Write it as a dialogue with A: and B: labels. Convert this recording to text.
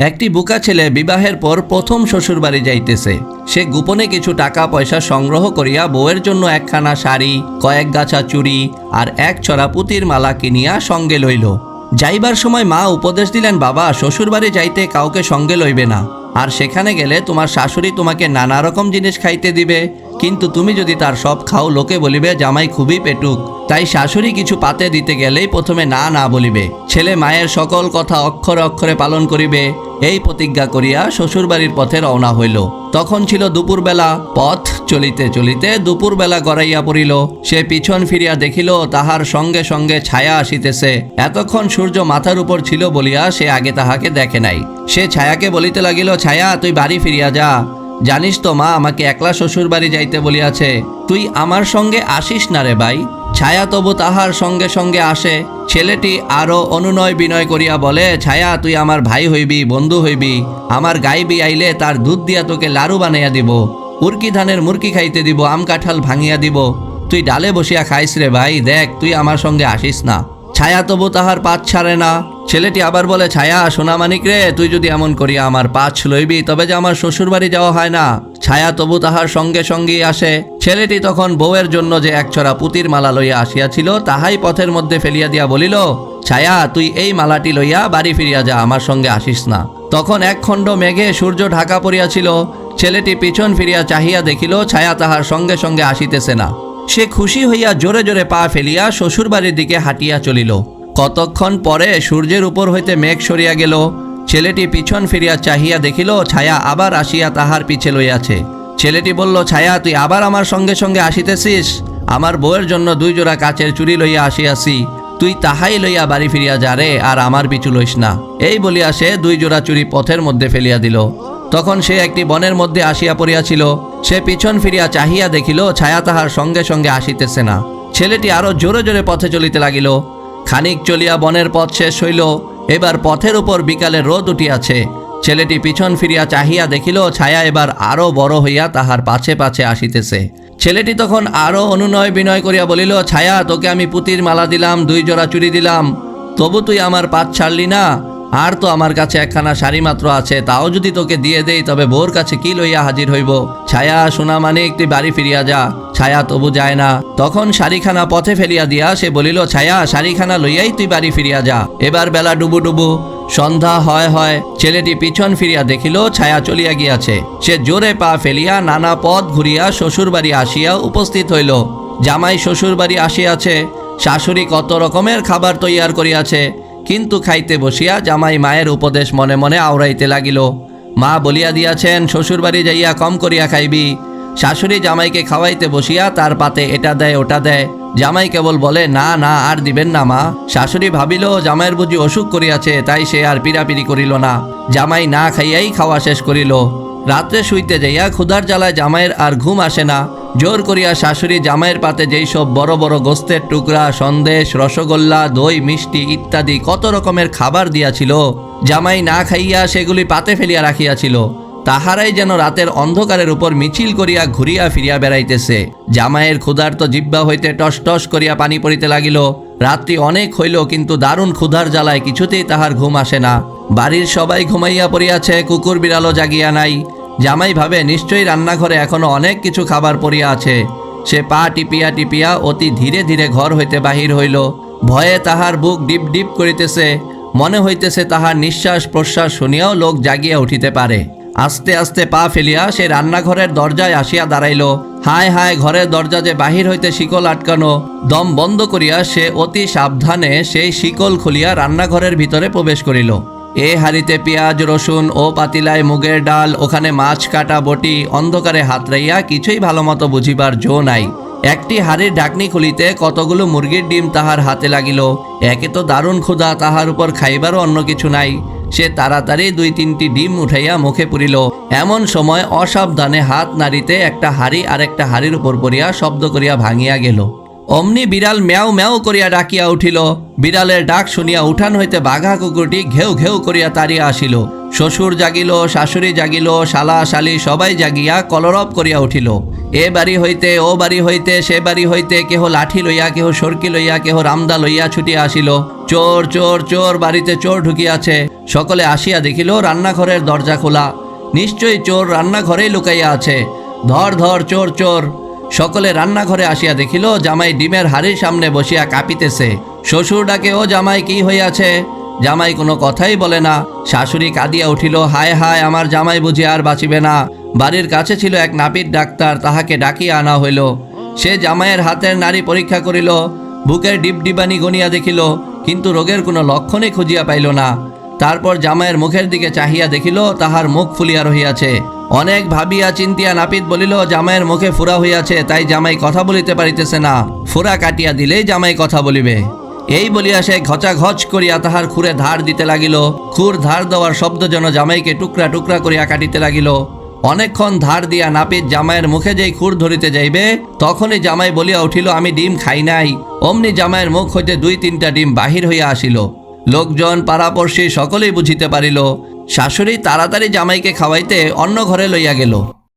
A: একটি বুকা ছেলে বিবাহের পর প্রথম শ্বশুরবাড়ি যাইতেছে। সে গোপনে কিছু টাকা পয়সা সংগ্রহ করিয়া বউয়ের জন্য একখানা শাড়ি, কয়েক গাছা চুড়ি আর এক ছড়া পুতির মালা কিনিয়া সঙ্গে লইল। যাইবার সময় মা উপদেশ দিলেন, বাবা, শ্বশুরবাড়ি যাইতে কাউকে সঙ্গে লইবে না। আর সেখানে গেলে তোমার শাশুড়ি তোমাকে নানা রকম জিনিস খাইতে দিবে। কিন্তু তুমি যদি তার সব খাও, লোকে বলিবে, জামাই খুবই পেটুক। তাই শাশুড়ি কিছু পাতে দিতে গেলেই প্রথমে না না বলিবে। ছেলে মায়ের সকল কথা অক্ষরে অক্ষরে পালন করিবে। এই প্রতিজ্ঞা করিয়া শ্বশুরবাড়ির পথে রওনা হইল। তখন ছিল দুপুরবেলা, পথ চলিতে চলিতে দুপুরবেলা গড়াইয়া পড়িল। সে পিছন ফিরিয়া দেখিল, তাহার সঙ্গে সঙ্গে ছায়া আসিতেছে। এতক্ষণ সূর্য মাথার উপর ছিল বলিয়া সে আগে তাহাকে দেখে নাই। সে ছায়াকে বলিতে লাগিল, ছায়া, তুই বাড়ি ফিরিয়া যা। জানিস তো মা, আমাকে একলা শ্বশুর বাড়ি যাইতে বলিয়াছে। তুই আমার সঙ্গে আসিস না রে ভাই। ছায়া তবু তাহার সঙ্গে সঙ্গে আসে। ছেলেটি আরও অনুনয় বিনয় করিয়া বলে, ছায়া, তুই আমার ভাই হইবি, বন্ধু হইবি। আমার গাইবি আইলে তার দুধ দিয়া তোকে লাড়ু বানাইয়া দিব। উর্কি ধানের মুরকি খাইতে দিব, আম কাঁঠাল ভাঙিয়া দিব। তুই ডালে বসিয়া খাইস রে ভাই, দেখ, তুই আমার সঙ্গে আসিস না। ছায়া তবু তাহার পাত ছাড়ে না। ছেলেটি আবার বলে, ছায়া সোনামানিক রে, তুই যদি এমন করিয়া আমার পাঁচ লইবি, তবে যে আমার শ্বশুরবাড়ি যাওয়া হয় না। ছায়া তবু তাহার সঙ্গে সঙ্গেই আসে। ছেলেটি তখন বউয়ের জন্য যে একছড়া পুতির মালা লইয়া আসিয়াছিল, তাহাই পথের মধ্যে ফেলিয়া দিয়া বলিল, ছায়া, তুই এই মালাটি লইয়া বাড়ি ফিরিয়া যা, আমার সঙ্গে আসিস না। তখন এক খণ্ড মেঘে সূর্য ঢাকা পড়িয়াছিল। ছেলেটি পিছন ফিরিয়া চাহিয়া দেখিল, ছায়া তাহার সঙ্গে সঙ্গে আসিতেছে না। সে খুশি হইয়া জোরে জোরে পা ফেলিয়া শ্বশুরবাড়ির দিকে হাঁটিয়া চলিল। কতক্ষণ পরে সূর্যের উপর হইতে মেঘ সরিয়া গেল। ছেলেটি পিছন ফিরিয়া চাহিয়া দেখিল, ছায়া আবার আসিয়া তাহার পিছে লইয়াছে। ছেলেটি বলল, ছায়া, তুই আবার আমার সঙ্গে সঙ্গে আসিতেছিস? আমার বউয়ের জন্য দুই জোড়া কাচের চুরি লইয়া আসিয়াছি। তুই তাহাই লইয়া বাড়ি ফিরিয়া যা রে, আর আমার পিছু লইস না। এই বলিয়া সে দুই জোড়া চুরি পথের মধ্যে ফেলিয়া দিল। তখন সে একটি বনের মধ্যে আসিয়া পড়িয়াছিল। সে পিছন ফিরিয়া চাহিয়া দেখিল, ছায়া তাহার সঙ্গে সঙ্গে আসিতেছে না। ছেলেটি আরও জোরে জোরে পথে চলিতে লাগিল। খানিক চলিয়া বনের পথ শেষ হইল। এবার পথের উপর বিকালে রোদ উঠিয়াছে। ছেলেটি পিছন ফিরিয়া চাহিয়া দেখিল, ছায়া এবার আরও বড় হইয়া তাহার পাছে পাছে আসিতেছে। ছেলেটি তখন আরও অনুনয় বিনয় করিয়া বলিল, ছায়া, তোকে আমি পুতির মালা দিলাম, দুই জোড়া চুরি দিলাম। তবু তুই আমার পাত ছাড়লি না। আর তো আমার কাছে একখানা শাড়ি মাত্র আছে, তাও যদি তোকে দিয়ে দেই, তবে বোর কাছে কি লইয়া হাজির হইব? ছায়া, সোনা মানে একটি বাড়ি ফিরিয়া যা। ছায়া তবু যায় না। তখন শাড়িখানা পথে ফেলিয়া দিয়া সে বলিল, ছায়া, শাড়িখানা লইয়াই তুই বাড়ি ফিরিয়া যা। এবার বেলা ডুবু ডুবু। সন্ধ্যা হয় হয়। ছেলেটি পিছন ফিরিয়া দেখিল, ছায়া চলিয়া গিয়াছে। সে জোরে পা ফেলিয়া নানা পথ ঘুরিয়া শ্বশুরবাড়ি আসিয়া উপস্থিত হইল। জামাই শ্বশুরবাড়ি আসিয়াছে। শাশুড়ি কত রকমের খাবার তৈয়ার করিয়াছে। কিন্তু খাইতে বসিয়া জামাই মায়ের উপদেশ মনে মনে আওড়াইতে লাগিল। মা বলিয়া দিয়াছেন, শ্বশুরবাড়ি যাইয়া কম করিয়া খাইবি। শাশুড়ি জামাইকে খাওয়াইতে বসিয়া তার পাতে এটা দেয়, ওটা দেয়। জামাই কেবল বলে, না না, আর দিবেন না, মা। শাশুড়ি ভাবিল, জামাইয়ের বুঝি অসুখ করিয়াছে, তাই সে আর পিড়াপিড়ি করিল না। জামাই না খাইয়াই খাওয়া শেষ করিল। রাত্রে শুইতে যাইয়া ক্ষুধার জ্বালায় জামাইয়ের আর ঘুম আসে না। জোর করিয়া শাশুড়ি জামাইয়ের পাতে যেই সব বড় বড় গোস্তের টুকরা, সন্দেশ, রসগোল্লা, দই, মিষ্টি ইত্যাদি কত রকমের খাবার দিয়াছিল, জামাই না খাইয়া সেগুলি পাতে ফেলিয়া রাখিয়াছিল, তাহারাই যেন রাতের অন্ধকারের উপর মিছিল করিয়া ঘুরিয়া ফিরিয়া বেড়াইতেছে। জামাইয়ের ক্ষুধার্ত জিব্বা হইতে টস টস করিয়া পানি পড়িতে লাগিল, রাত্রি অনেক হইল কিন্তু দারুণ ক্ষুধার জ্বালায় কিছুতেই তাহার ঘুম আসে না। বাড়ির সবাই ঘুমাইয়া পড়িয়াছে, কুকুর বিড়ালও জাগিয়া নাই জামাই ভাবে, নিশ্চয়ই রান্নাঘরে এখনও অনেক কিছু খাবার পড়িয়া আছে। সে পা টিপিয়া টিপিয়া অতি ধীরে ধীরে ঘর হইতে বাহির হইল। ভয়ে তাহার বুক ডিপ ডিপ করিতেছে। মনে হইতেছে তাহার নিঃশ্বাস প্রশ্বাস শুনিয়াও লোক জাগিয়া উঠিতে পারে। আস্তে আস্তে পা ফেলিয়া সে রান্নাঘরের দরজায় আসিয়া দাঁড়াইল। হায় হায়, ঘরের দরজা যে বাহির হইতে শিকল আটকানো, দম বন্ধ করিয়া সে অতি সাবধানে সেই শিকল খুলিয়া রান্নাঘরের ভিতরে প্রবেশ করিল। এ হাড়িতে পেঁয়াজ, রসুন ও পাতিলায় মুগের ডাল, ওখানে মাছ, কাটা, বটি, অন্ধকারে হাতড়াইয়া কিছুই ভালো মতো বুঝিবার জো নাই। একটি হাড়ির ঢাকনি খুলিতে কতগুলো মুরগির ডিম তাহার হাতে লাগিল। একে তো দারুণ ক্ষুধা, তাহার উপর খাইবারও অন্য কিছু নাই। সে তাড়াতাড়ি দুই তিনটি ডিম উঠাইয়া মুখে পুরিল। এমন সময় অসাবধানে হাত নাড়িতে একটা হাড়ি আর একটা হাড়ির উপর পড়িয়া শব্দ করিয়া ভাঙিয়া গেল। অমনি বিড়াল ম্যাও ম্যাও করিয়া ডাকিয়া উঠিল। বিড়ালের ডাক শুনিয়া উঠান হইতে বাঘা কুকুরটি ঘেউ ঘেউ করিয়া তাড়িয়া আসিল। শ্বশুর জাগিল, শাশুড়ি জাগিল, শালা শালি সবাই জাগিয়া কলরব করিয়া উঠিল। এ বাড়ি হইতে, ও বাড়ি হইতে, সে বাড়ি হইতে কেহ লাঠি লইয়া, কেহ সরকি লইয়া, কেহ রামদা লইয়া ছুটিয়া আসিল। চোর চোর চোর বাড়িতে চোর ঢুকিয়াছে। সকলে আসিয়া দেখিল, রান্নাঘরের দরজা খোলা। নিশ্চয়ই চোর রান্নাঘরেই লুকাইয়া আছে। ধর ধর, চোর চোর। সকলে রান্নাঘরে আসিয়া দেখিল, জামাই ডিমের হাড়ির সামনে বসিয়া কাঁপিতেছে। শ্বশুর ডাকে, ও জামাই, কি হইয়াছে? জামাই কোনো কথাই বলে না। শাশুড়ি কাঁদিয়া উঠিল, হায় হায়, আমার জামাই বুঝি আর বাঁচিবে না। বাড়ির কাছে ছিল এক নাপিত ডাক্তার, তাহাকে ডাকিয়া আনা হইল। সে জামাইয়ের হাতের নারী পরীক্ষা করিল, বুকের ডিপডিবানি গনিয়া দেখিল, কিন্তু রোগের কোনো লক্ষণই খুঁজিয়া পাইল না। তারপর জামাইয়ের মুখের দিকে চাহিয়া দেখিল, তাহার মুখ ফুলিয়া রহিয়াছে। অনেক ভাবিয়া চিন্তিয়া নাপিত বলিল, জামাইয়ের মুখে ফুরা হইয়াছে, তাই জামাই কথা বলিতে পারিতেছে না। ফুরা কাটিয়া দিলেই জামাই কথা বলিবে। এই বলিয়া সে ঘচা ঘচ করিয়া তাহার খুরে ধার দিতে লাগিল। খুর ধার দেওয়ার শব্দ যেন জামাইকে টুকরা টুকরা করিয়া কাটিতে লাগিল। অনেকক্ষণ ধার দিয়া নাপিত জামাইয়ের মুখে যেই খুর ধরিতে যাইবে, তখনই জামাই বলিয়া উঠিল, আমি ডিম খাই নাই। অমনি জামাইয়ের মুখ হইতে দুই তিনটা ডিম বাহির হইয়া আসিল। লোকজন, পাড়াপড়শি সকলেই বুঝিতে পারিল শাশুড়ি তাড়াতাড়ি জামাইকে খাওয়াইতে অন্য ঘরে লইয়া গেল।